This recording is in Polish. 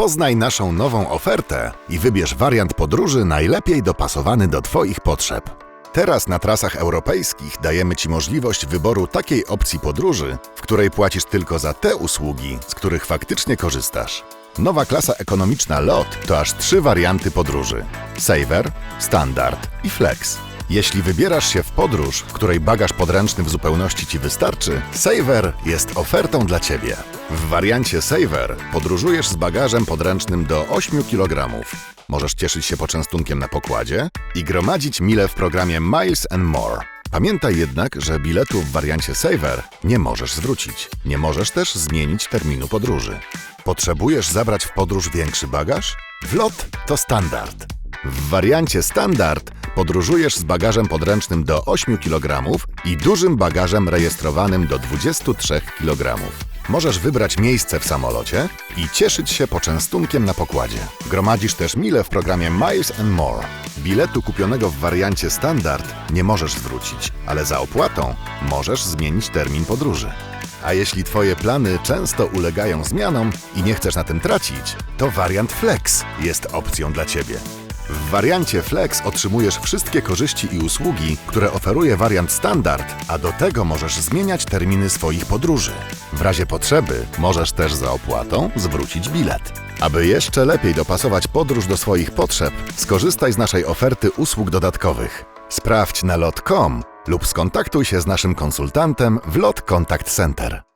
Poznaj naszą nową ofertę i wybierz wariant podróży najlepiej dopasowany do Twoich potrzeb. Teraz na trasach europejskich dajemy Ci możliwość wyboru takiej opcji podróży, w której płacisz tylko za te usługi, z których faktycznie korzystasz. Nowa klasa ekonomiczna LOT to aż trzy warianty podróży: Saver, Standard i Flex. Jeśli wybierasz się w podróż, w której bagaż podręczny w zupełności Ci wystarczy, Saver jest ofertą dla Ciebie. W wariancie Saver podróżujesz z bagażem podręcznym do 8 kg. Możesz cieszyć się poczęstunkiem na pokładzie i gromadzić mile w programie Miles and More. Pamiętaj jednak, że biletu w wariancie Saver nie możesz zwrócić. Nie możesz też zmienić terminu podróży. Potrzebujesz zabrać w podróż większy bagaż? Wlot to standard. W wariancie standard podróżujesz z bagażem podręcznym do 8 kg i dużym bagażem rejestrowanym do 23 kg. Możesz wybrać miejsce w samolocie i cieszyć się poczęstunkiem na pokładzie. Gromadzisz też mile w programie Miles and More. Biletu kupionego w wariancie standard nie możesz zwrócić, ale za opłatą możesz zmienić termin podróży. A jeśli Twoje plany często ulegają zmianom i nie chcesz na tym tracić, to wariant Flex jest opcją dla Ciebie. W wariancie Flex otrzymujesz wszystkie korzyści i usługi, które oferuje wariant standard, a do tego możesz zmieniać terminy swoich podróży. W razie potrzeby możesz też za opłatą zwrócić bilet. Aby jeszcze lepiej dopasować podróż do swoich potrzeb, skorzystaj z naszej oferty usług dodatkowych. Sprawdź na lot.com lub skontaktuj się z naszym konsultantem w LOT Contact Center.